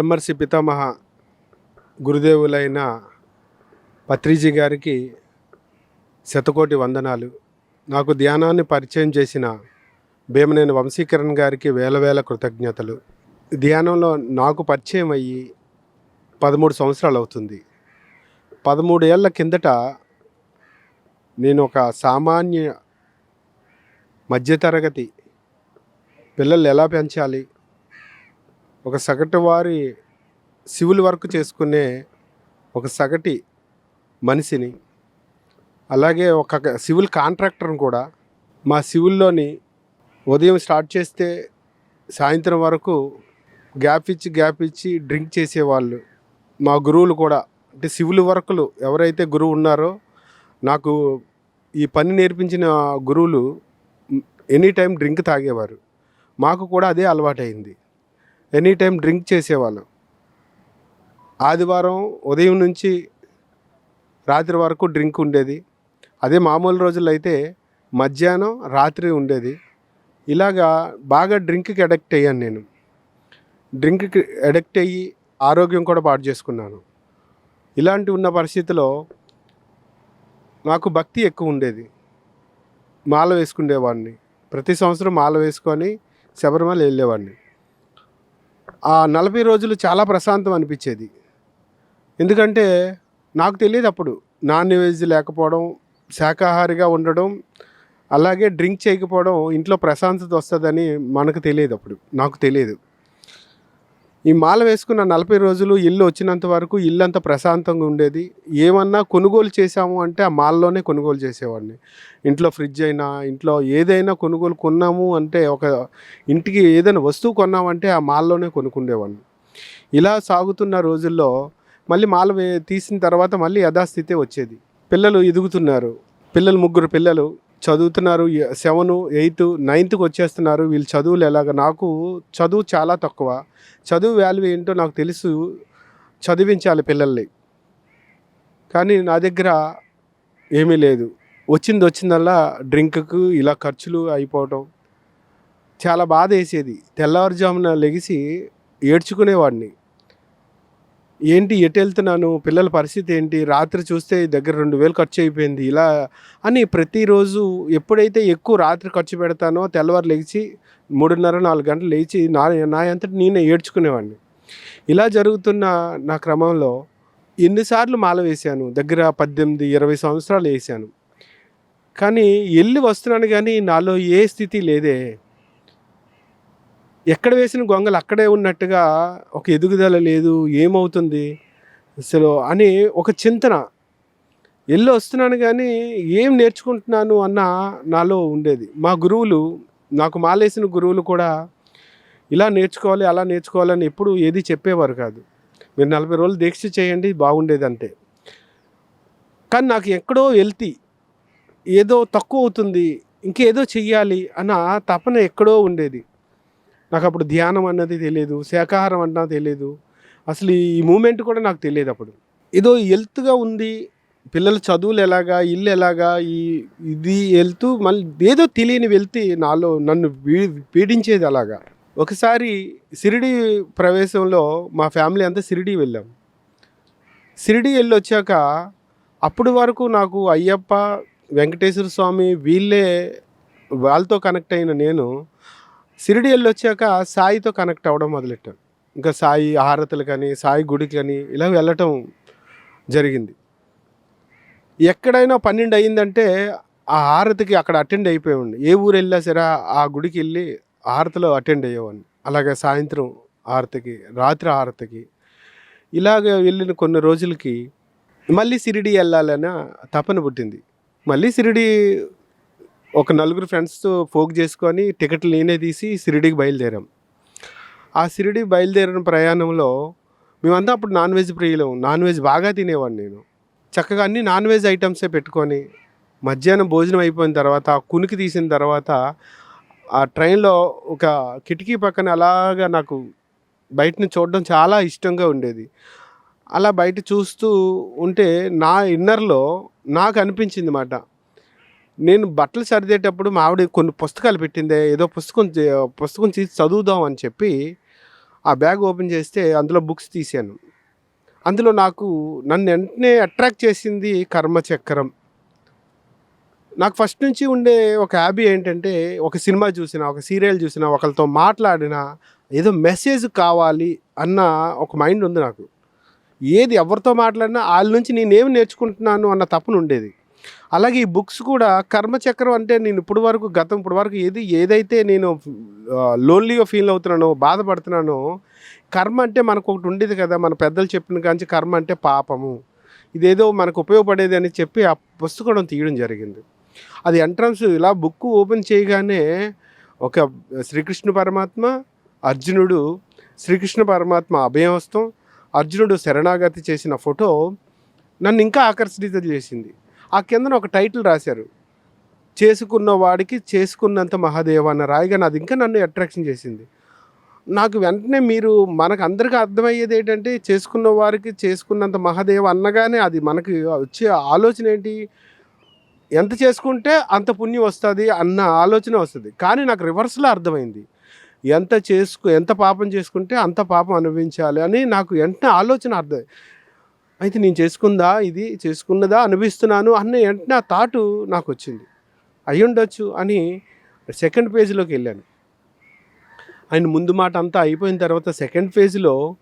బ్రహ్మర్షి పితామహ గురుదేవులైన పత్రిజీ గారికి శతకోటి వందనాలు. నాకు ధ్యానాన్ని పరిచయం చేసిన భీమనేని వంశీకరణ్ గారికి వేల వేల కృతజ్ఞతలు. ధ్యానంలో నాకు పరిచయం అయ్యి పదమూడు సంవత్సరాలు అవుతుంది. పదమూడు ఏళ్ళ కిందట నేను ఒక సామాన్య మధ్యతరగతి పిల్లలు ఎలా పెంచాలి? ఒక సగటు వారి సివిల్ వర్క్ చేసుకునే ఒక సగటి మనిషిని అలాగే ఒక సివిల్ కాంట్రాక్టర్ని కూడా మా సివిల్లోని ఉదయం స్టార్ట్ చేస్తే సాయంత్రం వరకు గ్యాప్ ఇచ్చి గ్యాప్ ఇచ్చి డ్రింక్ చేసేవాళ్ళు. మా గురువులు కూడా అంటే సివిల్ వర్కులు ఎవరైతే గురువు ఉన్నారో నాకు ఈ పని నేర్పించిన గురువులు ఎనీ టైం డ్రింక్ తాగేవారు. మాకు కూడా అదే అలవాటైంది. ఎనీ టైం డ్రింక్ చేసేవాళ్ళం. ఆదివారం ఉదయం నుంచి రాత్రి వరకు డ్రింక్ ఉండేది. అదే మామూలు రోజుల్లో అయితే మధ్యాహ్నం రాత్రి ఉండేది. ఇలాగా బాగా డ్రింక్కి అడక్ట్ అయ్యాను నేను. డ్రింక్కి అడక్ట్ అయ్యి ఆరోగ్యం కూడా పాడు చేసుకున్నాను. ఇలాంటి ఉన్న పరిస్థితిలో నాకు భక్తి ఎక్కువ ఉండేది. మాల వేసుకునేవాడిని. ప్రతి సంవత్సరం మాల వేసుకొని శబరిమల వెళ్ళేవాడిని. ఆ నలభై రోజులు చాలా ప్రశాంతం అనిపించేది. ఎందుకంటే నాకు తెలియదు అప్పుడు. నాన్ వెజ్ లేకపోవడం శాకాహారిగా ఉండడం అలాగే డ్రింక్ చేయకపోవడం ఇంట్లో ప్రశాంతత వస్తుందని మనకు తెలియదు అప్పుడు. నాకు తెలియదు. ఈ మాల వేసుకున్న నలభై రోజులు ఇల్లు వచ్చినంత వరకు ఇల్లు అంత ప్రశాంతంగా ఉండేది. ఏమన్నా కొనుగోలు చేసాము అంటే ఆ మాల్లోనే కొనుగోలు చేసేవాడిని. ఇంట్లో ఫ్రిడ్జ్ అయినా ఇంట్లో ఏదైనా కొనుగోలు కొన్నాము అంటే ఒక ఇంటికి ఏదైనా వస్తువు కొన్నామంటే ఆ మాల్లోనే కొనుక్కుండేవాడిని. ఇలా సాగుతున్న రోజుల్లో మళ్ళీ మాల తీసిన తర్వాత మళ్ళీ యథాస్థితే వచ్చేది. పిల్లలు ఎదుగుతున్నారు. పిల్లలు ముగ్గురు పిల్లలు చదువుతున్నారు. సెవెన్ ఎయిత్ నైన్త్కి వచ్చేస్తున్నారు. వీళ్ళు చదువులు ఎలాగ? నాకు చదువు చాలా తక్కువ. చదువు వాల్యూ ఏంటో నాకు తెలుసు. చదివించాలి పిల్లల్ని. కానీ నా దగ్గర ఏమీ లేదు. వచ్చింది వచ్చిందల్లా డ్రింక్కు ఇలా ఖర్చులు అయిపోవటం. చాలా బాధ వేసేది తెల్లవారుజామున లెగిసి ఏడ్చుకునేవాడిని. ఏంటి ఎటు వెళ్తున్నాను? పిల్లల పరిస్థితి ఏంటి? రాత్రి చూస్తే దగ్గర రెండు వేలు ఖర్చు అయిపోయింది ఇలా అని ప్రతిరోజు ఎప్పుడైతే ఎక్కువ రాత్రి ఖర్చు పెడతానో తెల్లవారు లేచి మూడున్నర నాలుగు గంటలు లేచి నా నా అంతటి నేనే ఏడ్చుకునేవాడిని. ఇలా జరుగుతున్న నా క్రమంలో ఎన్నిసార్లు మాల వేశాను. దగ్గర పద్దెనిమిది ఇరవై సంవత్సరాలు వేసాను కానీ వెళ్ళి వస్తున్నాను కానీ నాలో ఏ స్థితి లేదే. ఎక్కడ వేసిన గొంగలు అక్కడే ఉన్నట్టుగా ఒక ఎదుగుదల లేదు ఏమవుతుంది అసలు అని ఒక చింతన. వెళ్ళి వస్తున్నాను కానీ ఏం నేర్చుకుంటున్నాను అన్న నాలో ఉండేది. మా గురువులు నాకు మాలేసిన గురువులు కూడా ఇలా నేర్చుకోవాలి అలా నేర్చుకోవాలని ఎప్పుడు ఏది చెప్పేవారు కాదు. మీరు నలభై రోజులు దీక్ష చేయండి బాగుండేది అంటే కానీ నాకు ఎక్కడో వెళ్తి ఏదో తక్కువ అవుతుంది ఇంకేదో చెయ్యాలి అన్న తపన ఎక్కడో ఉండేది. నాకు అప్పుడు ధ్యానం అన్నది తెలియదు శాకాహారం అన్నా తెలియదు అసలు ఈ మూమెంట్ కూడా నాకు తెలియదు అప్పుడు. ఏదో హెల్త్గా ఉంది పిల్లల చదువులు ఎలాగా ఇల్లు ఎలాగా ఈ ఇది వెళ్తూ మళ్ళీ ఏదో తెలియని వెళ్తే నాలో నన్ను పీడించేది అలాగా. ఒకసారి సిరిడి ప్రవేశంలో మా ఫ్యామిలీ అంతా సిరిడి వెళ్ళాం. సిరిడి వెళ్ళి వచ్చాక అప్పుడు వరకు నాకు అయ్యప్ప వెంకటేశ్వర స్వామి వీళ్ళే వాళ్ళతో కనెక్ట్ అయిన నేను సిరిడి వెళ్ళి వచ్చాక సాయితో కనెక్ట్ అవ్వడం మొదలెట్టాను ఇంకా సాయి హారతులు కానీ సాయి గుడికి కానీ ఇలా వెళ్ళటం జరిగింది. ఎక్కడైనా పన్నెండు అయిందంటే ఆ హారతికి అక్కడ అటెండ్ అయిపోయేవాడిని. ఏ ఊరు వెళ్ళినా సరే ఆ గుడికి వెళ్ళి హారతిలో అటెండ్ అయ్యేవాడిని. అలాగే సాయంత్రం హారతికి రాత్రి హారతికి ఇలాగ వెళ్ళిన కొన్ని రోజులకి మళ్ళీ సిరిడి వెళ్ళాలన్న తపన పుట్టింది. మళ్ళీ సిరిడి ఒక నలుగురు ఫ్రెండ్స్తో ఫోక్ చేసుకొని టికెట్లు నేనే తీసి సిరిడికి బయలుదేరాం. ఆ సిరిడి బయలుదేరిన ప్రయాణంలో మేమంతా అప్పుడు నాన్ వెజ్ ప్రియులం. నాన్ వెజ్ బాగా తినేవాడిని నేను. చక్కగా అన్ని నాన్ వెజ్ ఐటమ్సే పెట్టుకొని మధ్యాహ్నం భోజనం అయిపోయిన తర్వాత ఆ కునికి తీసిన తర్వాత ఆ ట్రైన్లో ఒక కిటికీ పక్కన అలాగా నాకు బయటని చూడడం చాలా ఇష్టంగా ఉండేది. అలా బయట చూస్తూ ఉంటే నా ఇన్నర్లో నాకు అనిపించింది మాట. నేను బట్టలు సర్దేటప్పుడు మా ఆవిడ కొన్ని పుస్తకాలు పెట్టిందే ఏదో పుస్తకం పుస్తకం తీసి చదువుదాం అని చెప్పి ఆ బ్యాగ్ ఓపెన్ చేస్తే అందులో బుక్స్ తీశాను. అందులో నాకు నన్ను వెంటనే అట్రాక్ట్ చేసింది కర్మచక్రం నాకు ఫస్ట్ నుంచి ఉండే ఒక హ్యాబీ ఏంటంటే ఒక సినిమా చూసిన ఒక సీరియల్ చూసిన ఒకరితో మాట్లాడిన ఏదో మెసేజ్ కావాలి అన్న ఒక మైండ్ ఉంది నాకు. ఏది ఎవరితో మాట్లాడినా వాళ్ళ నుంచి నేనేమి నేర్చుకుంటున్నాను అన్న తపన ఉండేది. అలాగే ఈ బుక్స్ కూడా కర్మచక్రం అంటే నేను ఇప్పుడు వరకు గతం ఇప్పుడు వరకు ఏది ఏదైతే నేను లోన్లీగా ఫీల్ అవుతున్నానో బాధపడుతున్నానో కర్మ అంటే మనకు ఒకటి ఉండేది కదా మన పెద్దలు చెప్పిన కాంచి కర్మ అంటే పాపము. ఇదేదో మనకు ఉపయోగపడేది అని చెప్పి ఆ పుస్తకం తీయడం జరిగింది. అది ఎంట్రన్స్ ఇలా బుక్ ఓపెన్ చేయగానే ఒక శ్రీకృష్ణ పరమాత్మ అర్జునుడు శ్రీకృష్ణ పరమాత్మ అభయహస్తం అర్జునుడు శరణాగతి చేసిన ఫోటో నన్ను ఇంకా ఆకర్షిత చేసింది. ఆ కిందన ఒక టైటిల్ రాశారు. చేసుకున్న వాడికి చేసుకున్నంత మహాదేవ అన్న రాయిగా అది ఇంకా నన్ను అట్రాక్షన్ చేసింది. నాకు వెంటనే మీరు మనకు అందరికీ అర్థమయ్యేది ఏంటంటే చేసుకున్న వారికి చేసుకున్నంత మహాదేవ అన్నగానే అది మనకి వచ్చే ఆలోచన ఏంటి? ఎంత చేసుకుంటే అంత పుణ్యం వస్తుంది అన్న ఆలోచన వస్తుంది. కానీ నాకు రివర్స్లో అర్థమైంది. ఎంత చేసుకు ఎంత పాపం చేసుకుంటే అంత పాపం అనుభవించాలి అని నాకు వెంటనే ఆలోచన అర్థం అయితే నేను చేసుకుందా? ఇది చేసుకున్నదా? అనిపిస్తున్నాను అన్న వెంటనే ఆ థాటు నాకు వచ్చింది అయి ఉండొచ్చు అని సెకండ్ పేజ్లోకి వెళ్ళాను. ఆయన ముందు మాట అంతా అయిపోయిన తర్వాత సెకండ్ ఫేజ్లో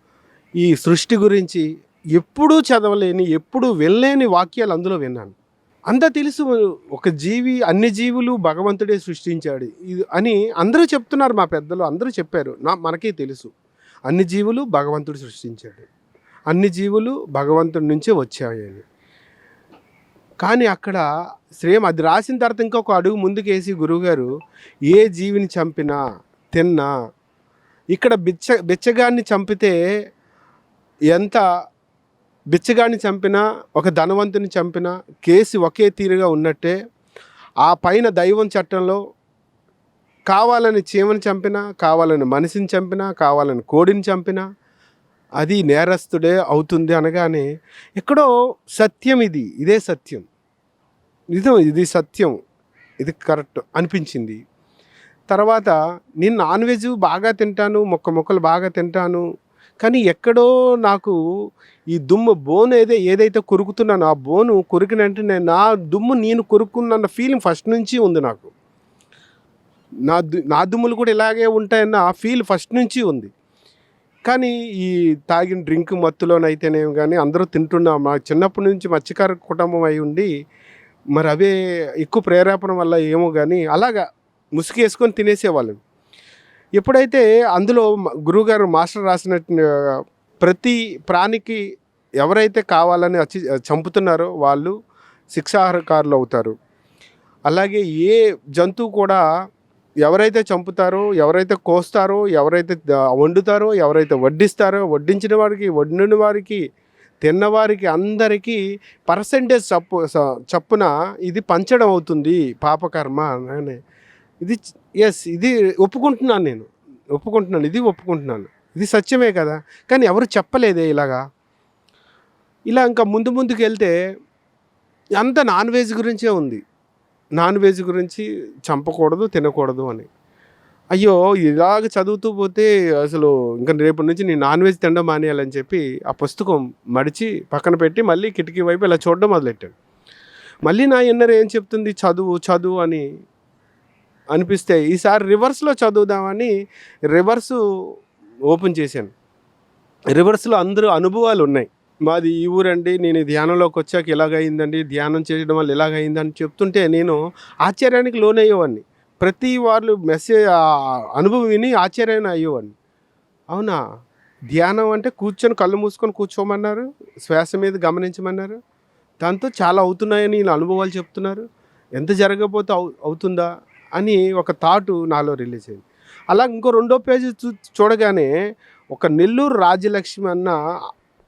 ఈ సృష్టి గురించి ఎప్పుడూ చదవలేని ఎప్పుడూ వెళ్ళలేని వాక్యాలు అందులో విన్నాను. అంతా తెలుసు ఒక జీవి అన్ని జీవులు భగవంతుడే సృష్టించాడు ఇది అని అందరూ చెప్తున్నారు మా పెద్దలు అందరూ చెప్పారు. నా మనకే తెలుసు. అన్ని జీవులు భగవంతుడు సృష్టించాడు. అన్ని జీవులు భగవంతుడి నుంచే వచ్చాయని కానీ అక్కడ శ్రేమ్ అది రాసిన తర్వాత ఇంకొక అడుగు ముందుకేసి గురువుగారు ఏ జీవిని చంపినా తిన్నా ఇక్కడ బిచ్చ బిచ్చగాన్ని చంపితే ఎంత బిచ్చగాన్ని చంపినా ఒక ధనవంతుని చంపినా కేసు ఒకే తీరుగా ఉన్నట్టే ఆ పైన దైవం చట్టంలో కావాలని చీమని చంపినా కావాలని మనిషిని చంపినా కావాలని కోడిని చంపినా అది నేరస్తుడే అవుతుంది అనగానే ఎక్కడో సత్యం ఇది ఇదే సత్యం. నిజం ఇది సత్యం ఇది కరెక్ట్ అనిపించింది. తర్వాత నేను నాన్ వెజ్ బాగా తింటాను మొక్క మొక్కలు బాగా తింటాను కానీ ఎక్కడో నాకు ఈ దుమ్ము బోన్ ఏదే ఏదైతే కొరుకుతున్నానో ఆ బోను కొరికిన వెంటనే నా దుమ్ము నేను కొరుకున్న ఫీలింగ్ ఫస్ట్ నుంచి ఉంది నాకు. నా దు నా దుమ్ములు కూడా ఇలాగే ఉంటాయన్న ఆ ఫీల్ ఫస్ట్ నుంచి ఉంది. కానీ ఈ తాగిన డ్రింక్ మత్తులోనైతేనేమి కానీ అందరూ తింటున్నాం మా చిన్నప్పటి నుంచి మత్స్యకార కుటుంబం అయి ఉండి మరి అవే ఎక్కువ ప్రేరేపణ వల్ల ఏమో కానీ అలాగా ముసుగేసుకొని తినేసేవాళ్ళం. ఎప్పుడైతే అందులో గురువుగారు మాస్టర్ రాసిన ప్రతి ప్రాణికి ఎవరైతే కావాలని వచ్చి చంపుతున్నారో వాళ్ళు శిక్షాహారకారులు అవుతారు. అలాగే ఏ జంతువు కూడా ఎవరైతే చంపుతారో ఎవరైతే కోస్తారో ఎవరైతే వండుతారో ఎవరైతే వడ్డిస్తారో వడ్డించిన వారికి వండిన వారికి తిన్నవారికి అందరికీ పర్సంటేజ్ చప్పు స- చప్పున ఇది పంచడం అవుతుంది పాపకర్మ అని. ఇది ఎస్ ఇది ఒప్పుకుంటున్నాను నేను. ఒప్పుకుంటున్నాను ఇది ఒప్పుకుంటున్నాను. ఇది సత్యమే కదా. కానీ ఎవరు చెప్పలేదే ఇలాగా. ఇలా ఇంకా ముందు ముందుకు వెళ్తే అంత నాన్ వెజ్ గురించే ఉంది. నాన్ వెజ్ గురించి చంపకూడదు తినకూడదు అని. అయ్యో ఇలాగ చదువుతూ పోతే అసలు ఇంకా రేపటి నుంచి నేను నాన్ వెజ్ తినడం మానేయాలని చెప్పి ఆ పుస్తకం మడిచి పక్కన పెట్టి మళ్ళీ కిటికీ వైపు ఇలా చూడడం మొదలెట్టాడు. మళ్ళీ నా ఎన్నర్ ఏం చెప్తుంది? చదువు చదువు అని అనిపిస్తే ఈసారి రివర్స్లో చదువుదామని రివర్సు ఓపెన్ చేశాను. రివర్స్లో అందరూ అనుభవాలు ఉన్నాయి. మాది ఈ ఊరండి. నేను ధ్యానంలోకి వచ్చాక ఇలాగైందండి ధ్యానం చేయడం వల్ల ఇలాగైందని చెప్తుంటే నేను ఆశ్చర్యానికి లోనయ్యేవాడిని. ప్రతి వాళ్ళు మెసేజ్ అనుభవం విని ఆశ్చర్యాన్ని అయ్యేవాడిని. అవునా? ధ్యానం అంటే కూర్చొని కళ్ళు మూసుకొని కూర్చోమన్నారు శ్వాస మీద గమనించమన్నారు. దాంతో చాలా అవుతున్నాయని నేను అనుభవాలు చెప్తున్నారు. ఎంత జరగకపోతే అవు అవుతుందా? అని ఒక థాటు నాలో రిలీజ్ అయింది. అలా ఇంకో రెండో పేజీ చూ చూడగానే ఒక నెల్లూరు రాజలక్ష్మి అన్న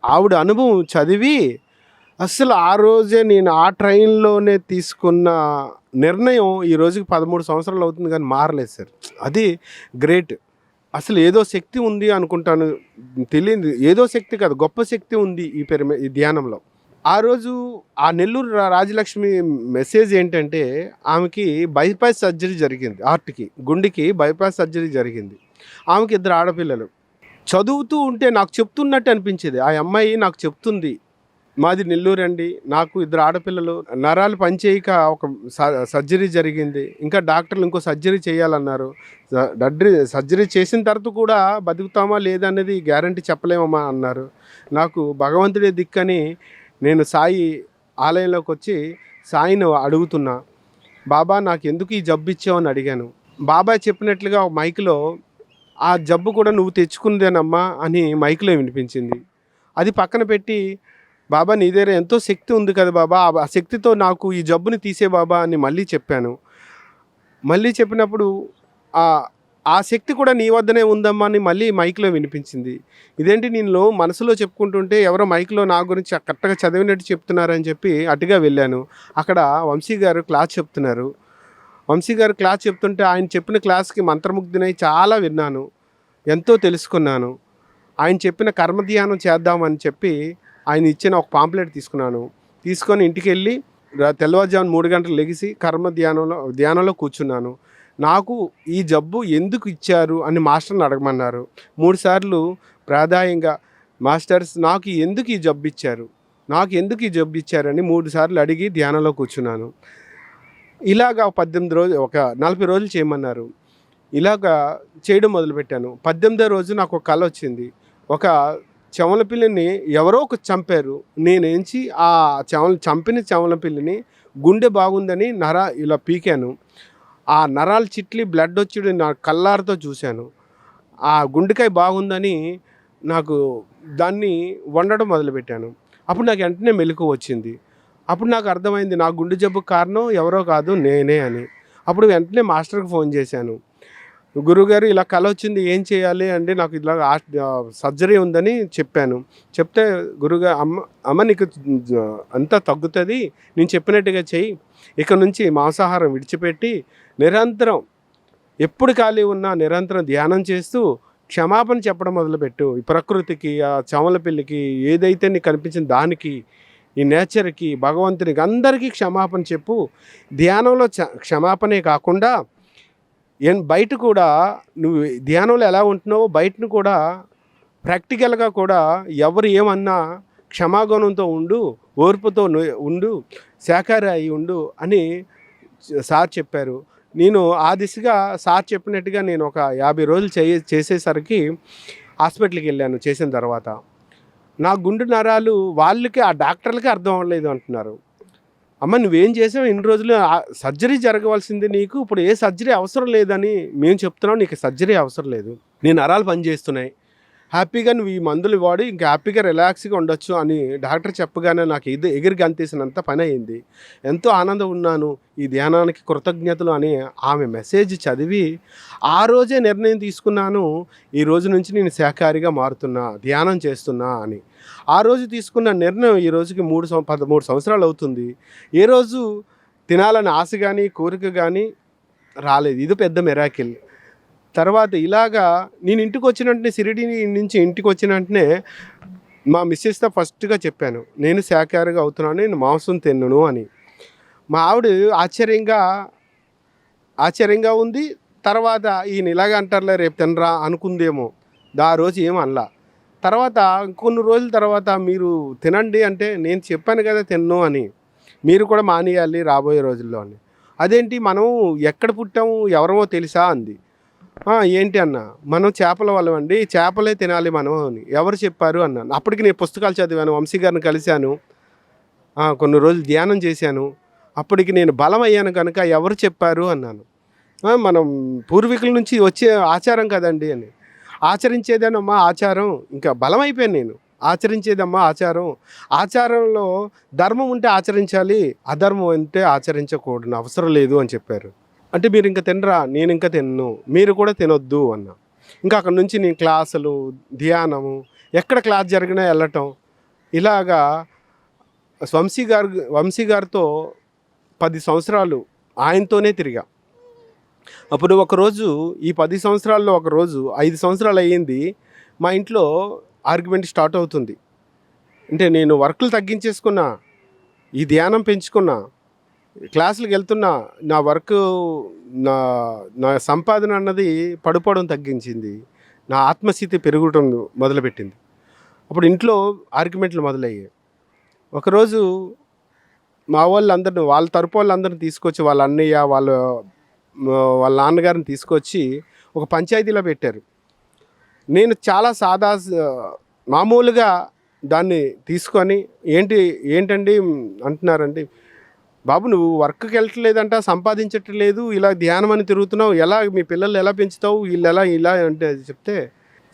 ఆవిడ అనుభవం చదివి అసలు ఆ రోజే నేను ఆ ట్రైన్లోనే తీసుకున్న నిర్ణయం ఈ రోజుకి పదమూడు సంవత్సరాలు అవుతుంది కానీ మారలేదు సార్. అది గ్రేట్. అసలు ఏదో శక్తి ఉంది అనుకుంటాను. తెలియదు. ఏదో శక్తి కాదు గొప్ప శక్తి ఉంది ఈ పెరిమి ఈ ధ్యానంలో. ఆ రోజు ఆ నెల్లూరు రాజలక్ష్మి మెసేజ్ ఏంటంటే ఆమెకి బైపాస్ సర్జరీ జరిగింది హార్ట్కి గుండెకి బైపాస్ సర్జరీ జరిగింది. ఆమెకి ఇద్దరు ఆడపిల్లలు. చదువుతూ ఉంటే నాకు చెప్తున్నట్టు అనిపించేది. ఆ అమ్మాయి నాకు చెప్తుంది మాది నెల్లూరు అండి నాకు ఇద్దరు ఆడపిల్లలు నరాలు పనిచేయక ఒక స- సర్జరీ జరిగింది ఇంకా డాక్టర్లు ఇంకో సర్జరీ చేయాలన్నారు. డడ్రీ సర్జరీ చేసిన తర్వాత కూడా బతుకుతామా లేదనేది గ్యారంటీ చెప్పలేమమ్మా అన్నారు. నాకు భగవంతుడే దిక్కని నేను సాయి ఆలయంలోకి వచ్చి సాయిని అడుగుతున్నా బాబా నాకు ఎందుకు ఈ జబ్బు ఇచ్చావు అని అడిగాను. బాబాయ్ చెప్పినట్లుగా మైక్లో ఆ జబ్బు కూడా నువ్వు తెచ్చుకుందేనమ్మా అని మైక్లో వినిపించింది. అది పక్కన పెట్టి బాబా నీ దగ్గర ఎంతో శక్తి ఉంది కదా బాబా ఆ శక్తితో నాకు ఈ జబ్బుని తీసే బాబా అని మళ్ళీ చెప్పాను. మళ్ళీ చెప్పినప్పుడు ఆ ఆ శక్తి కూడా నీ వద్దనే ఉందమ్మా అని మళ్ళీ మైక్లో వినిపించింది. ఇదేంటి నేను మనసులో చెప్పుకుంటుంటే ఎవరో మైక్లో నా గురించి కరెక్ట్గా చదివినట్టు చెప్తున్నారని చెప్పి అటుగా వెళ్ళాను. అక్కడ వంశీ గారు క్లాస్ చెప్తున్నారు. వంశీ గారు క్లాస్ చెప్తుంటే ఆయన చెప్పిన క్లాస్కి మంత్రముగ్ధునై చాలా విన్నాను ఎంతో తెలుసుకున్నాను. ఆయన చెప్పిన కర్మధ్యానం చేద్దామని చెప్పి ఆయన ఇచ్చిన ఒక పాంప్లెట్ తీసుకున్నాను. తీసుకొని ఇంటికి వెళ్ళి తెల్లవారుజామున మూడు గంటలు లెగిసి కర్మ ధ్యానంలో ధ్యానంలో కూర్చున్నాను. నాకు ఈ జబ్బు ఎందుకు ఇచ్చారు అని మాస్టర్ని అడగమన్నారు. మూడు సార్లు ప్రాధాయంగా మాస్టర్స్ నాకు ఎందుకు ఈ జబ్బు ఇచ్చారు? నాకు ఎందుకు ఈ జబ్బు ఇచ్చారని మూడు సార్లు అడిగి ధ్యానంలో కూర్చున్నాను. ఇలాగా పద్దెనిమిది రోజు ఒక నలభై రోజులు చేయమన్నారు. ఇలాగా చేయడం మొదలుపెట్టాను. పద్దెనిమిదో రోజు నాకు ఒక కళ వచ్చింది. ఒక చెమల పిల్లిని ఎవరో ఒక చంపారు. నేనేంచి ఆ చెమల చంపిన చెమల పిల్లిని గుండె బాగుందని నర ఇలా పీకాను. ఆ నరాలు చిట్లి బ్లడ్ వచ్చి నా కళ్ళారితో చూశాను. ఆ గుండెకాయ బాగుందని నాకు దాన్ని వండడం మొదలుపెట్టాను. అప్పుడు నాకు వెంటనే మెలకు వచ్చింది. అప్పుడు నాకు అర్థమైంది నా గుండె జబ్బుకు కారణం ఎవరో కాదు నేనే అని. అప్పుడు వెంటనే మాస్టర్కి ఫోన్ చేశాను. గురుగారు ఇలా కళ వచ్చింది ఏం చేయాలి? అంటే నాకు ఇలా సర్జరీ ఉందని చెప్పాను. చెప్తే గురుగా అమ్మ అమ్మ నీకు అంతా తగ్గుతుంది నేను చెప్పినట్టుగా చెయ్యి. ఇక నుంచి మాంసాహారం విడిచిపెట్టి నిరంతరం ఎప్పుడు ఖాళీ ఉన్నా నిరంతరం ధ్యానం చేస్తూ క్షమాపణ చెప్పడం మొదలుపెట్టు. ఈ ప్రకృతికి ఆ చమల పిల్లికి ఏదైతే నీకు కనిపించిన దానికి ఈ నేచర్కి భగవంతునికి అందరికీ క్షమాపణ చెప్పు. ధ్యానంలో క్షమాపణే కాకుండా బయట కూడా నువ్వు ధ్యానంలో ఎలా ఉంటున్నావో బయటను కూడా ప్రాక్టికల్గా కూడా ఎవరు ఏమన్నా క్షమాగుణంతో ఉండు ఓర్పుతో ను- ఉండు శాఖాహారి అయి ఉండు అని సార్ చెప్పారు. నేను ఆ దిశగా సార్ చెప్పినట్టుగా నేను ఒక యాభై రోజులు చే చేసేసరికి హాస్పిటల్కి వెళ్ళాను చేసిన తర్వాత. నా గుండు నరాలు వాళ్ళకి ఆ డాక్టర్లకి అర్థం అవ్వలేదు అంటున్నారు. అమ్మ నువ్వేం చేసావు? ఇన్ని రోజులు ఆ సర్జరీ జరగవలసింది నీకు. ఇప్పుడు ఏ సర్జరీ అవసరం లేదని మేము చెప్తున్నాం. నీకు సర్జరీ అవసరం లేదు. నీ నరాలు పనిచేస్తున్నాయి. హ్యాపీగా నువ్వు ఈ మందులు వాడి ఇంకా హ్యాపీగా రిలాక్స్గా ఉండొచ్చు అని డాక్టర్ చెప్పగానే నాకు ఇది ఎగిరి గంతేసినంత పని అయింది. ఎంతో ఆనందం ఉన్నాను. ఈ ధ్యానానికి కృతజ్ఞతలు అని ఆమె మెసేజ్ చదివి ఆ రోజే నిర్ణయం తీసుకున్నాను. ఈ రోజు నుంచి నేను శాఖారిగా మారుతున్నా ధ్యానం చేస్తున్నా అని. ఆ రోజు తీసుకున్న నిర్ణయం ఈ రోజుకి మూడు సం పదమూడు సంవత్సరాలు అవుతుంది. ఏ రోజు తినాలని ఆశ కానీ కోరిక కానీ రాలేదు. ఇది పెద్ద మెరాకిల్ తర్వాత ఇలాగా నేను ఇంటికి వచ్చిన వెంటనే సిరిడి నుంచి ఇంటికి వచ్చిన వెంటనే మా మిస్సెస్తో ఫస్ట్గా చెప్పాను. నేను శాఖాహారిగా అవుతున్నాను నేను మాంసం తిన్నను అని. మా ఆవిడ ఆశ్చర్యంగా ఆశ్చర్యంగా ఉంది. తర్వాత ఈయన ఇలాగ అంటారులే రేపు తినరా అనుకుందేమో. దా రోజు ఏం అనలా. తర్వాత కొన్ని రోజుల తర్వాత మీరు తినండి అంటే నేను చెప్పాను కదా తిన్ను అని. మీరు కూడా మానేయాలి రాబోయే రోజుల్లో అని. అదేంటి మనం ఎక్కడ పుట్టాము ఎవరమో తెలుసా అంది. ఏంటి అన్న? మనం చేపల వాళ్ళమండి చేపలే తినాలి మనం అని. ఎవరు చెప్పారు అన్నాను అప్పటికి నేను పుస్తకాలు చదివాను వంశీ గారిని కలిశాను. కొన్ని రోజులు ధ్యానం చేశాను. అప్పటికి నేను బలం అయ్యాను కనుక ఎవరు చెప్పారు అన్నాను. మనం పూర్వీకుల నుంచి వచ్చే ఆచారం కదండి అని. ఆచరించేదేనమ్మా ఆచారం. ఇంకా బలం అయిపోయాను నేను. ఆచరించేదమ్మా ఆచారం. ఆచారంలో ధర్మం ఉంటే ఆచరించాలి అధర్మం ఉంటే ఆచరించకూడదు అవసరం లేదు అని చెప్పారు. అంటే మీరు ఇంకా తినరా? నేను ఇంకా తిన్ను. మీరు కూడా తినొద్దు అన్న. ఇంకా అక్కడ నుంచి నేను క్లాసులు ధ్యానము ఎక్కడ క్లాస్ జరిగినా వెళ్ళటం. ఇలాగా వంశీ గారు వంశీ గారితో పది సంవత్సరాలు ఆయనతోనే తిరిగా. అప్పుడు ఒకరోజు ఈ పది సంవత్సరాల్లో ఒకరోజు ఐదు సంవత్సరాలు అయ్యింది మా ఇంట్లో ఆర్గ్యుమెంట్ స్టార్ట్ అవుతుంది. అంటే నేను వర్కులు తగ్గించేసుకున్నా ఈ ధ్యానం పెంచుకున్నా క్లాసులకు వెళ్తున్నా నా వర్క్ నా నా సంపాదన అన్నది పడిపోవడం తగ్గించింది. నా ఆత్మస్థితి పెరుగుటం మొదలుపెట్టింది. అప్పుడు ఇంట్లో ఆర్గ్యుమెంట్లు మొదలయ్యాయి. ఒకరోజు మా వాళ్ళందరిని వాళ్ళ తరపు వాళ్ళందరిని తీసుకొచ్చి వాళ్ళ అన్నయ్య వాళ్ళ వాళ్ళ నాన్నగారిని తీసుకొచ్చి ఒక పంచాయతీలో పెట్టారు. నేను చాలా సాదా మామూలుగా దాన్ని తీసుకొని ఏంటి ఏంటండి అంటున్నారండి బాబు నువ్వు వర్క్కి వెళ్ళట్లేదంట సంపాదించట్లేదు ఇలా ధ్యానం అని తిరుగుతున్నావు ఎలా మీ పిల్లలు ఎలా పెంచుతావు వీళ్ళు ఎలా ఇలా అంటే చెప్తే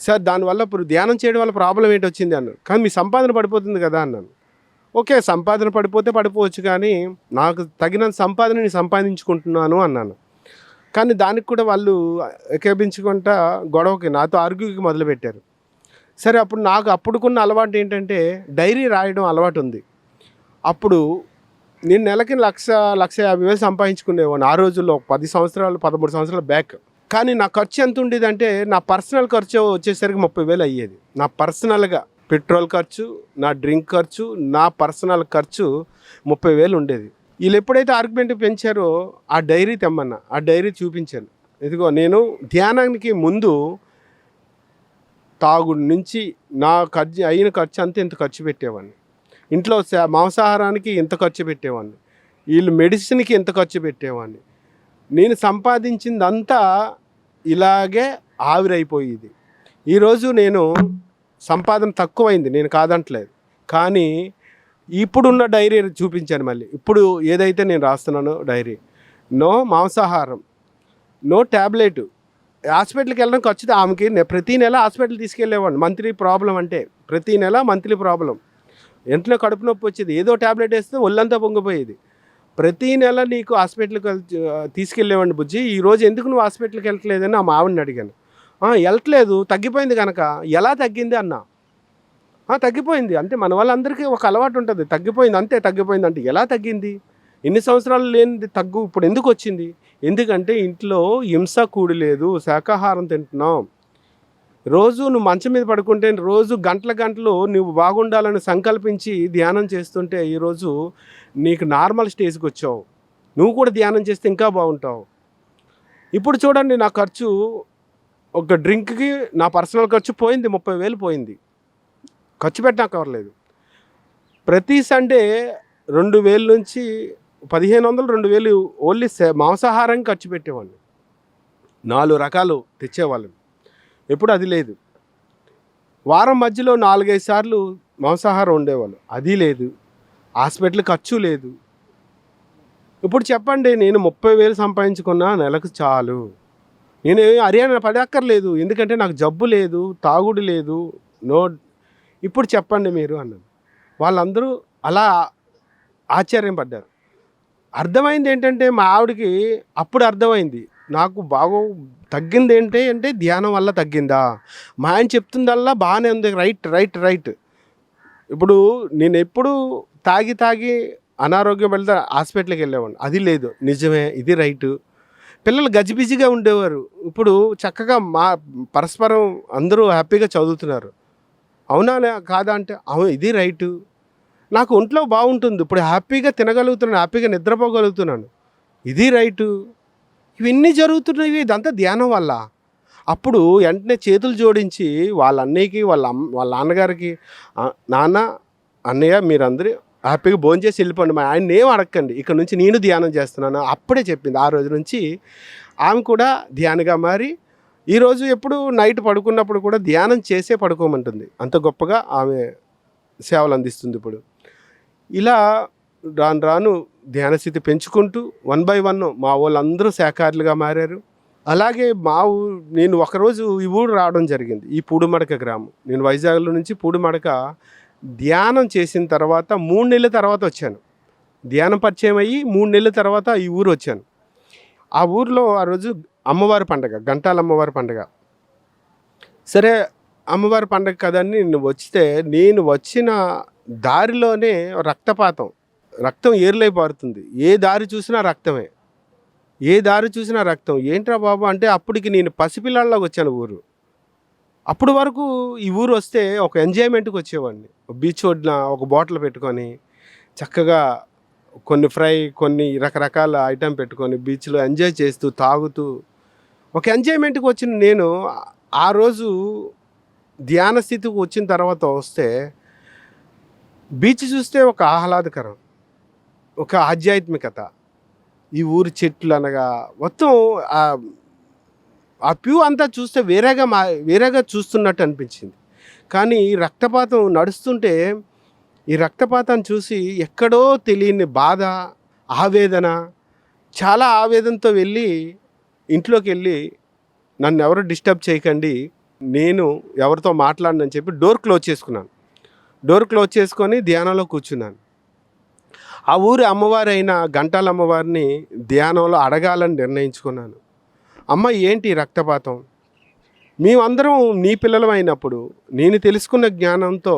సార్ దానివల్ల ఇప్పుడు ధ్యానం చేయడం వల్ల ప్రాబ్లం ఏంటి వచ్చింది? అన్నారు కానీ మీ సంపాదన పడిపోతుంది కదా అన్నాను ఓకే సంపాదన పడిపోతే పడిపోవచ్చు కానీ నాకు తగినంత సంపాదన నేను సంపాదించుకుంటున్నాను అన్నాను. కానీ దానికి కూడా వాళ్ళు ఏకేపించుకుంటా గొడవకి నాతో ఆర్గ్యూకి మొదలుపెట్టారు. సరే అప్పుడు నాకు అప్పుడుకున్న అలవాటు ఏంటంటే డైరీ రాయడం అలవాటు ఉంది. అప్పుడు నేను నెలకి లక్ష లక్ష యాభై వేలు సంపాదించుకునేవాడిని. ఆ రోజుల్లో ఒక పది సంవత్సరాలు పదమూడు సంవత్సరాల బ్యాక్. కానీ నా ఖర్చు ఎంత ఉండేదంటే నా పర్సనల్ ఖర్చు వచ్చేసరికి ముప్పై వేలు అయ్యేది. నా పర్సనల్గా పెట్రోల్ ఖర్చు నా డ్రింక్ ఖర్చు నా పర్సనల్ ఖర్చు ముప్పై వేలు ఉండేది. వీళ్ళు ఎప్పుడైతే ఆర్గ్యుమెంట్ పెంచారో ఆ డైరీ తెమ్మన్నా ఆ డైరీ చూపించాను. ఇదిగో నేను ధ్యానానికి ముందు తాగుడు నుంచి నా ఖర్చు అయిన ఖర్చు అంతా ఇంత ఖర్చు పెట్టేవాడిని. ఇంట్లో మాంసాహారానికి ఇంత ఖర్చు పెట్టేవాడిని. వీళ్ళు మెడిసిన్కి ఇంత ఖర్చు పెట్టేవాడిని. నేను సంపాదించిందంతా ఇలాగే ఆవిరైపోయేది. ఈరోజు నేను సంపాదన తక్కువైంది నేను కాదంటలేదు. కానీ ఇప్పుడున్న డైరీ చూపించాను మళ్ళీ. ఇప్పుడు ఏదైతే నేను రాస్తున్నానో డైరీ. నో మాంసాహారం నో ట్యాబ్లెట్ హాస్పిటల్కి వెళ్ళడం ఖచ్చితంగా ఆమెకి ప్రతీ ప్రతి నెల హాస్పిటల్ తీసుకెళ్ళేవాడిని. మంత్లీ ప్రాబ్లం అంటే ప్రతి నెల మంత్లీ ప్రాబ్లం ఎంట్లో కడుపు నొప్పి వచ్చేది. ఏదో ట్యాబ్లెట్ వేస్తే ఒళ్ళంతా పొంగిపోయేది. ప్రతి నెల నీకు హాస్పిటల్కి తీసుకెళ్ళేవాడిని బుజ్జి. ఈ రోజు ఎందుకు నువ్వు హాస్పిటల్కి వెళ్ళట్లేదని ఆ మావిని అడిగాను. వెళ్ళట్లేదు. తగ్గిపోయింది కనుక ఎలా తగ్గింది అన్నా? తగ్గిపోయింది. అంటే మన వాళ్ళందరికీ ఒక అలవాటు ఉంటుంది. తగ్గిపోయింది అంతే తగ్గిపోయింది అంటే ఎలా తగ్గింది? ఎన్ని సంవత్సరాలు లేనిది తగ్గు. ఇప్పుడు ఎందుకు వచ్చింది? ఎందుకంటే ఇంట్లో హింస కూడి లేదు. శాకాహారం తింటున్నాం. రోజు నువ్వు మంచం మీద పడుకుంటే రోజు గంటల గంటలు నువ్వు బాగుండాలని సంకల్పించి ధ్యానం చేస్తుంటే ఈరోజు నీకు నార్మల్ స్టేజ్కి వచ్చావు. నువ్వు కూడా ధ్యానం చేస్తే ఇంకా బాగుంటావు. ఇప్పుడు చూడండి నా ఖర్చు ఒక డ్రింక్కి నా పర్సనల్ ఖర్చు పోయింది ముప్పై వేలు పోయింది. ఖర్చు పెట్టక్కర్లేదు ప్రతి సండే రెండు వేల నుంచి పదిహేను వందలు రెండు వేలు ఓన్లీ మాంసాహారం ఖర్చు పెట్టేవాడిని. నాలుగు రకాలు తెచ్చేవాళ్ళం. ఎప్పుడు అది లేదు. వారం మధ్యలో నాలుగైదు సార్లు మాంసాహారం ఉండేవాళ్ళు అది లేదు. హాస్పిటల్ ఖర్చు లేదు. ఇప్పుడు చెప్పండి నేను ముప్పై వేలు సంపాదించుకున్నా నెలకు చాలు. నేను హర్యానా పడక్కర్లేదు. ఎందుకంటే నాకు జబ్బు లేదు తాగుడు లేదు నో ఇప్పుడు చెప్పండి మీరు అన్నాను. వాళ్ళందరూ అలా ఆశ్చర్యం పడ్డారు అర్థమైంది ఏంటంటే మా ఆవిడకి అప్పుడు అర్థమైంది. నాకు బాగా తగ్గింది ఏంటి అంటే ధ్యానం వల్ల తగ్గిందా? మా ఆయన చెప్తుందల్లా బాగానే ఉంది. Right right right. ఇప్పుడు నేను ఎప్పుడు తాగి తాగి అనారోగ్యం వెళ్తే హాస్పిటల్కి వెళ్ళేవాడిని. అది లేదు. నిజమే ఇది రైటు. పిల్లలు గజిబిజిగా ఉండేవారు. ఇప్పుడు చక్కగా మా పరస్పరం అందరూ హ్యాపీగా చదువుతున్నారు. అవునా కాదా అంటే అవును ఇది రైటు. నాకు ఒంట్లో బాగుంటుంది. ఇప్పుడు హ్యాపీగా తినగలుగుతున్నాను హ్యాపీగా నిద్రపోగలుగుతున్నాను. ఇది రైటు. ఇవన్నీ జరుగుతున్నాయి ఇదంతా ధ్యానం వల్ల. అప్పుడు వెంటనే చేతులు జోడించి వాళ్ళ అన్నయ్యకి వాళ్ళ అమ్మ వాళ్ళ నాన్నగారికి నాన్న అన్నయ్య మీరందరూ హ్యాపీగా భోజనం చేసి వెళ్ళిపోండి. మా ఆయన ఏం అడగండి ఇక్కడ నుంచి నేను ధ్యానం చేస్తున్నాను. అప్పుడే చెప్పింది. ఆ రోజు నుంచి ఆమె కూడా ధ్యానగా మారి ఈరోజు ఎప్పుడు నైట్ పడుకున్నప్పుడు కూడా ధ్యానం చేసే పడుకోమంటుంది. అంత గొప్పగా ఆమె సేవలు అందిస్తుంది ఇప్పుడు. ఇలా రాను రాను ధ్యానస్థితి పెంచుకుంటూ వన్ బై వన్ మా వాళ్ళందరూ శాఖారులుగా మారారు. అలాగే మా ఊ నేను ఒకరోజు ఈ ఊరు రావడం జరిగింది ఈ పూడిమడక గ్రామం. నేను వైజాగ్లో నుంచి పూడిమడక ధ్యానం చేసిన తర్వాత మూడు నెలల తర్వాత వచ్చాను. ధ్యానం పరిచయం అయ్యి మూడు నెలల తర్వాత ఈ ఊరు వచ్చాను. ఆ ఊరిలో ఆ రోజు అమ్మవారి పండగ గంటాల అమ్మవారి పండగ. సరే అమ్మవారి పండగ కదని నేను వచ్చితే నేను వచ్చిన దారిలోనే రక్తపాతం. రక్తం ఏర్లై పారుతుంది. ఏ దారి చూసినా రక్తమే. ఏ దారి చూసినా రక్తం. ఏంట్రా బాబు అంటే అప్పటికి నేను పసిపిల్లాళ్ళకి వచ్చాను ఊరు. అప్పుడు వరకు ఈ ఊరు వస్తే ఒక ఎంజాయ్మెంట్కి వచ్చేవాడిని. బీచ్ ఒడ్న ఒక బాటిల్ పెట్టుకొని చక్కగా కొన్ని ఫ్రై కొన్ని రకరకాల ఐటెం పెట్టుకొని బీచ్లో ఎంజాయ్ చేస్తూ తాగుతూ ఒక ఎంజాయ్మెంట్కి వచ్చిన నేను ఆ రోజు ధ్యాన స్థితికి వచ్చిన తర్వాత వస్తే బీచ్ చూస్తే ఒక ఆహ్లాదకరం. ఒక ఆధ్యాత్మికత. ఈ ఊరి చెట్లు అనగా మొత్తం ఆ ప్యూ అంతా చూస్తే వేరేగా మా వేరేగా చూస్తున్నట్టు అనిపించింది. కానీ ఈ రక్తపాతం నడుస్తుంటే ఈ రక్తపాతం చూసి ఎక్కడో తెలియని బాధ ఆవేదన చాలా ఆవేదనతో వెళ్ళి ఇంట్లోకి వెళ్ళి నన్ను ఎవరు డిస్టర్బ్ చేయకండి నేను ఎవరితో మాట్లాడనని చెప్పి డోర్ క్లోజ్ చేసుకున్నాను. డోర్ క్లోజ్ చేసుకొని ధ్యానంలో కూర్చున్నాను. ఆ ఊరి అమ్మవారైన అయిన గంటాల అమ్మవారిని ధ్యానంలో అడగాలని నిర్ణయించుకున్నాను. అమ్మ ఏంటి రక్తపాతం? మేమందరం నీ పిల్లలం అయినప్పుడు నేను తెలుసుకున్న జ్ఞానంతో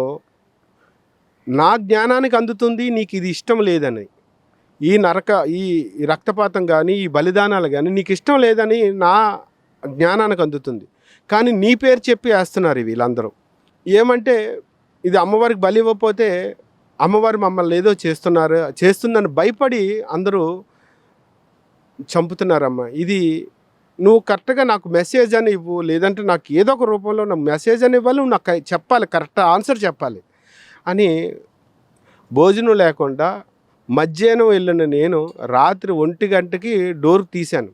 నా జ్ఞానానికి అందుతుంది నీకు ఇది ఇష్టం లేదని. ఈ నరక ఈ రక్తపాతం కానీ ఈ బలిదానాలు కానీ నీకు ఇష్టం లేదని నా జ్ఞానానికి అందుతుంది. కానీ నీ పేరు చెప్పి వేస్తున్నారు వీళ్ళందరూ. ఏమంటే ఇది అమ్మవారికి బలి ఇవ్వకపోతే అమ్మవారు మమ్మల్ని ఏదో చేస్తున్నారు చేస్తుందని భయపడి అందరూ చంపుతున్నారమ్మ. ఇది నువ్వు కరెక్ట్గా నాకు మెసేజ్ అని ఇవ్వు లేదంటే నాకు ఏదో ఒక రూపంలో నాకు మెసేజ్ అని ఇవ్వాలి నువ్వు నాకు చెప్పాలి కరెక్ట్ ఆన్సర్ చెప్పాలి అని భోజనం లేకుండా మధ్యాహ్నం వెళ్ళిన నేను రాత్రి ఒంటి గంటకి డోర్ తీశాను.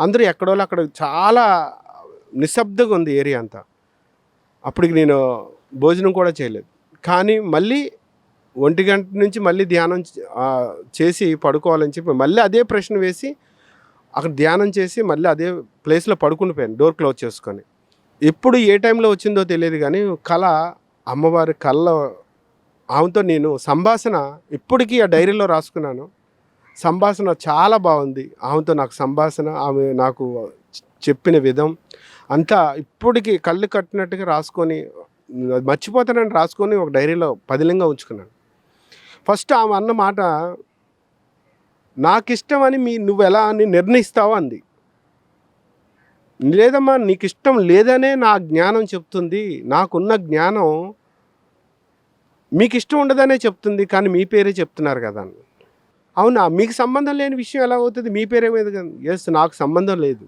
అందరూ ఎక్కడో అక్కడ చాలా నిశ్శబ్దంగా ఉంది ఏరియా అంతా. అప్పటికి నేను భోజనం కూడా చేయలేదు. కానీ మళ్ళీ ఒంటి గంట నుంచి మళ్ళీ ధ్యానం చేసి పడుకోవాలని చెప్పి మళ్ళీ అదే ప్రశ్న వేసి అక్కడ ధ్యానం చేసి మళ్ళీ అదే ప్లేస్లో పడుకునిపోయాను డోర్ క్లోజ్ చేసుకొని. ఎప్పుడు ఏ టైంలో వచ్చిందో తెలియదు కానీ కళ అమ్మవారి కళ్ళ ఆమెతో నేను సంభాషణ ఇప్పటికీ ఆ డైరీలో రాసుకున్నాను. సంభాషణ చాలా బాగుంది. ఆమెతో నాకు సంభాషణ ఆమె నాకు చెప్పిన విధం అంతా ఇప్పటికీ కళ్ళు కట్టినట్టుగా రాసుకొని అది మర్చిపోతానని రాసుకొని ఒక డైరీలో పదిలంగా ఉంచుకున్నాను. ఫస్ట్ ఆమె అన్న మాట నాకు ఇష్టం అని మీ నువ్వు ఎలా అని నిర్ణయిస్తావు? అంది. లేదమ్మా నీకు ఇష్టం లేదనే నా జ్ఞానం చెప్తుంది. నాకున్న జ్ఞానం మీకు ఇష్టం ఉండదనే చెప్తుంది కానీ మీ పేరే చెప్తున్నారు కదా అని. అవునా? మీకు సంబంధం లేని విషయం ఎలా అవుతుంది? మీ పేరే మీద కదా? ఎస్ నాకు సంబంధం లేదు.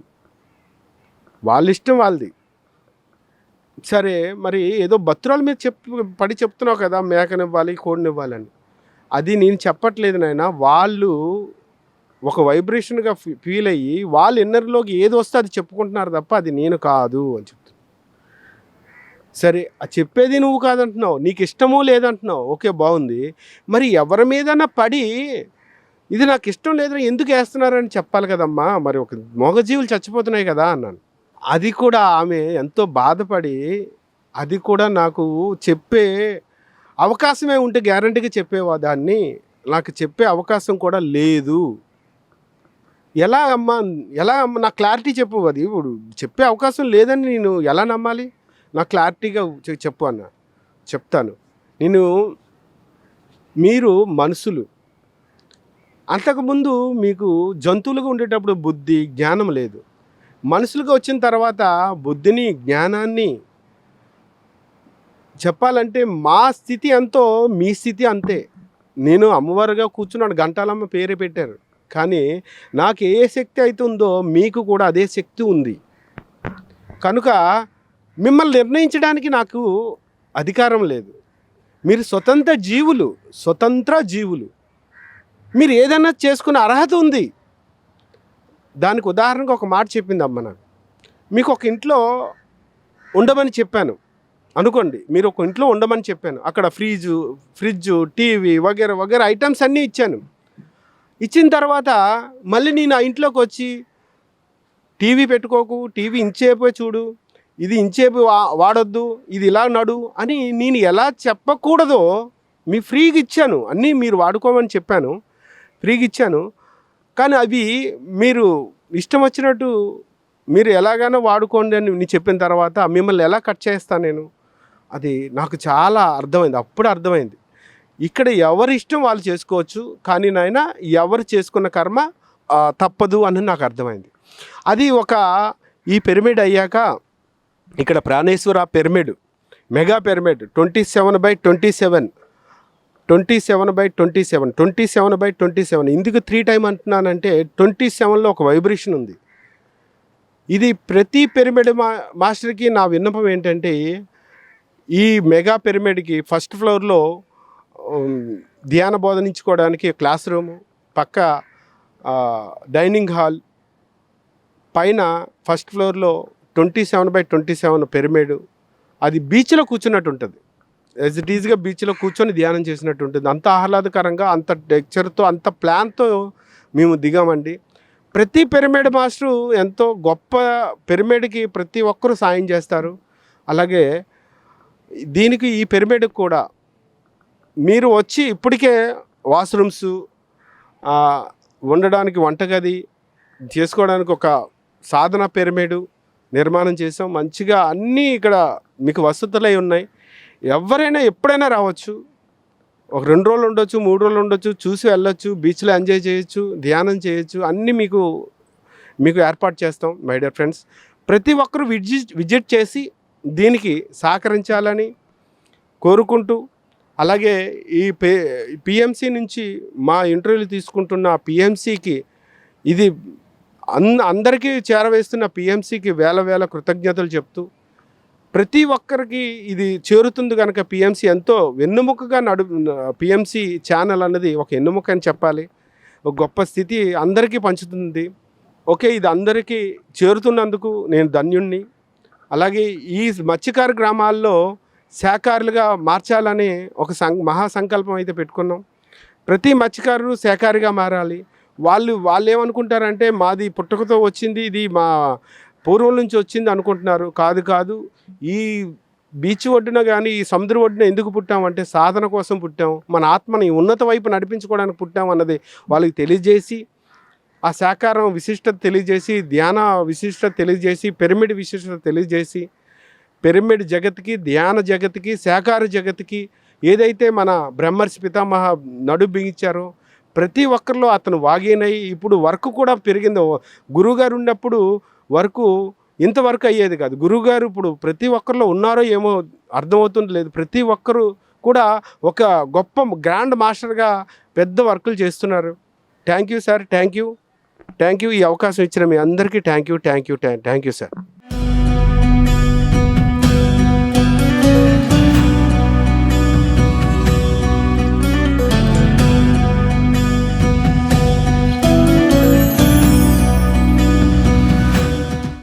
వాళ్ళ ఇష్టం వాళ్ళది. సరే మరి ఏదో భత్రాల మీద చెప్ పడి చెప్తున్నావు కదా మేకనివ్వాలి కోడినివ్వాలని అది నేను చెప్పట్లేదు నాయన. వాళ్ళు ఒక వైబ్రేషన్గా ఫీల్ అయ్యి వాళ్ళ ఇన్నర్లోకి ఏది వస్తే అది చెప్పుకుంటున్నారు తప్ప అది నేను కాదు అని చెప్తున్నా. సరే చెప్పేది నువ్వు కాదంటున్నావు నీకు ఇష్టమూ లేదంటున్నావు ఓకే బాగుంది. మరి ఎవరి మీదన్నా పడి ఇది నాకు ఇష్టం లేదని ఎందుకు వేస్తున్నారని చెప్పాలి కదమ్మా మరి ఒక మగజీవులు చచ్చిపోతున్నాయి కదా అన్నాను. అది కూడా ఆమె ఎంతో బాధపడి అది కూడా నాకు చెప్పే అవకాశమే ఉంటే గ్యారంటీగా చెప్పేవా దాన్ని నాకు చెప్పే అవకాశం కూడా లేదు. ఎలా అమ్మా ఎలా అమ్మ నా క్లారిటీ చెప్పు అది. ఇప్పుడు చెప్పే అవకాశం లేదని నేను ఎలా నమ్మాలి? నా క్లారిటీగా చెప్పు అన్న. చెప్తాను. నేను మీరు మనుషులు. అంతకుముందు మీకు జంతువులుగా ఉండేటప్పుడు బుద్ధి జ్ఞానం లేదు. మనుషులుగా వచ్చిన తర్వాత బుద్ధిని జ్ఞానాన్ని చెప్పాలంటే మా స్థితి ఎంతో మీ స్థితి అంతే. నేను అమ్మవారుగా కూర్చున్నాడు గంటాలమ్మ పేరే పెట్టారు. కానీ నాకు ఏ శక్తి అయితే ఉందో మీకు కూడా అదే శక్తి ఉంది. కనుక మిమ్మల్ని నిర్ణయించడానికి నాకు అధికారం లేదు. మీరు స్వతంత్ర జీవులు స్వతంత్ర జీవులు. మీరు ఏదైనా చేసుకునే అర్హత ఉంది. దానికి ఉదాహరణకు ఒక మాట చెప్పింది అమ్మ నాకు. మీకు ఒక ఇంట్లో ఉండమని చెప్పాను. అనుకోండి మీరు ఒక ఇంట్లో ఉండమని చెప్పాను. అక్కడ ఫ్రిడ్జు ఫ్రిడ్జ్ టీవీ వగేర వగేర ఐటమ్స్ అన్నీ ఇచ్చాను. ఇచ్చిన తర్వాత మళ్ళీ నేను ఆ ఇంట్లోకి వచ్చి టీవీ పెట్టుకోకు టీవీ ఇంచేపే చూడు ఇది ఇంచేపు వా వాడొద్దు ఇది ఇలా నడు అని నేను ఎలా చెప్పకూడదో మీ ఫ్రీగా ఇచ్చాను. అన్నీ మీరు వాడుకోమని చెప్పాను. ఫ్రీగా ఇచ్చాను. కానీ అవి మీరు ఇష్టం వచ్చినట్టు మీరు ఎలాగైనా వాడుకోండి అని నేను చెప్పిన తర్వాత మిమ్మల్ని ఎలా కట్ చేస్తాను నేను? అది నాకు చాలా అర్థమైంది. అప్పుడు అర్థమైంది. ఇక్కడ ఎవరి ఇష్టం వాళ్ళు చేసుకోవచ్చు కానీ నాయన ఎవరు చేసుకున్న కర్మ తప్పదు అని నాకు అర్థమైంది. అది ఒక ఈ పిరమిడ్ అయ్యాక ఇక్కడ Praneshwara pyramid mega pyramid twenty seven by twenty seven twenty seven by twenty seven twenty seven by twenty seven. ఎందుకు త్రీ టైం అంటున్నానంటే ట్వంటీ సెవెన్లో ఒక వైబ్రేషన్ ఉంది. ఇది ప్రతి పిరమిడ్ మా మాస్టర్కి నా విన్నపం ఏంటంటే ఈ మెగా పిరమిడ్కి ఫస్ట్ ఫ్లోర్లో ధ్యాన బోధనించుకోవడానికి క్లాస్ రూమ్ పక్క డైనింగ్ హాల్ పైన ఫస్ట్ ఫ్లోర్లో twenty seven by twenty seven pyramid. అది బీచ్లో కూర్చున్నట్టు ఉంటుంది యాజ్ ఇట్ ఈజ్గా బీచ్లో కూర్చొని ధ్యానం చేసినట్టు ఉంటుంది అంత ఆహ్లాదకరంగా అంత టెక్చర్తో అంత ప్లాన్తో మేము దిగామండి. ప్రతి పిరమిడ్ మాస్టరు ఎంతో గొప్ప పిరమిడ్కి ప్రతి ఒక్కరూ సాయం చేస్తారు. అలాగే దీనికి ఈ పిరమిడ్కి కూడా. మీరు వచ్చి ఇప్పటికే వాష్రూమ్స్ ఉండడానికి వంటగది చేసుకోవడానికి ఒక సాధన పిరమిడ్ నిర్మాణం చేసాం మంచిగా అన్నీ ఇక్కడ మీకు వసతులై ఉన్నాయి. ఎవరైనా ఎప్పుడైనా రావచ్చు. ఒక రెండు రోజులు ఉండొచ్చు మూడు రోజులు ఉండొచ్చు చూసి వెళ్ళొచ్చు బీచ్లో ఎంజాయ్ చేయొచ్చు ధ్యానం చేయొచ్చు అన్నీ మీకు మీకు ఏర్పాటు చేస్తాం మై డియర్ ఫ్రెండ్స్ ప్రతి ఒక్కరూ విజిట్ విజిట్ చేసి దీనికి సహకరించాలని కోరుకుంటూ అలాగే ఈ పే పిఎంసి నుంచి మా ఇంటర్వ్యూలు తీసుకుంటున్న పిఎంసికి ఇది అందరికీ చేరవేస్తున్న పిఎంసికి వేల వేల కృతజ్ఞతలు చెప్తూ ప్రతి ఒక్కరికి ఇది చేరుతుంది కనుక పిఎంసి ఎంతో వెన్నుముకగా నడు పిఎంసి ఛానల్ అన్నది ఒక ఎన్నుముక అని చెప్పాలి. ఒక గొప్ప స్థితి అందరికీ పంచుతుంది. ఓకే ఇది అందరికీ చేరుతున్నందుకు నేను ధన్యుణ్ణి. అలాగే ఈ మత్స్యకార గ్రామాల్లో శాఖారులుగా మార్చాలని ఒక సం మహా సంకల్పం అయితే పెట్టుకున్నాం. ప్రతి మత్స్యకారులు శాఖారిగా మారాలి. వాళ్ళు వాళ్ళు ఏమనుకుంటారంటే మాది పుట్టుకతో వచ్చింది ఇది మా పూర్వం నుంచి వచ్చింది అనుకుంటున్నారు. కాదు కాదు. ఈ బీచ్ ఒడ్డున కానీ ఈ సముద్ర ఒడ్డున ఎందుకు పుట్టాం అంటే సాధన కోసం పుట్టాం. మన ఆత్మని ఉన్నత వైపు నడిపించుకోవడానికి పుట్టాం అన్నది వాళ్ళకి తెలియజేసి ఆ సాకారం విశిష్టత తెలియజేసి ధ్యాన విశిష్టత తెలియజేసి పిరమిడ్ విశిష్టత తెలియజేసి పిరమిడ్ జగత్కి ధ్యాన జగత్కి శాకార జగత్కి ఏదైతే మన బ్రహ్మర్షి పితామహ నడు బిగించారో ప్రతి ఒక్కరిలో అతను వాగినై ఇప్పుడు వర్క్ కూడా పెరిగింది గురువుగారు ఉన్నప్పుడు వర్కు ఇంతవరకు అయ్యేది కాదు. గురువుగారు ఇప్పుడు ప్రతి ఒక్కరిలో ఉన్నారో ఏమో అర్థమవుతుంది లేదు. ప్రతి ఒక్కరు కూడా ఒక గొప్ప గ్రాండ్ మాస్టర్గా పెద్ద వర్కులు చేస్తున్నారు. Thank you sir. Thank you. Thank you. ఈ అవకాశం ఇచ్చిన మీ అందరికీ thank you thank you thank you sir.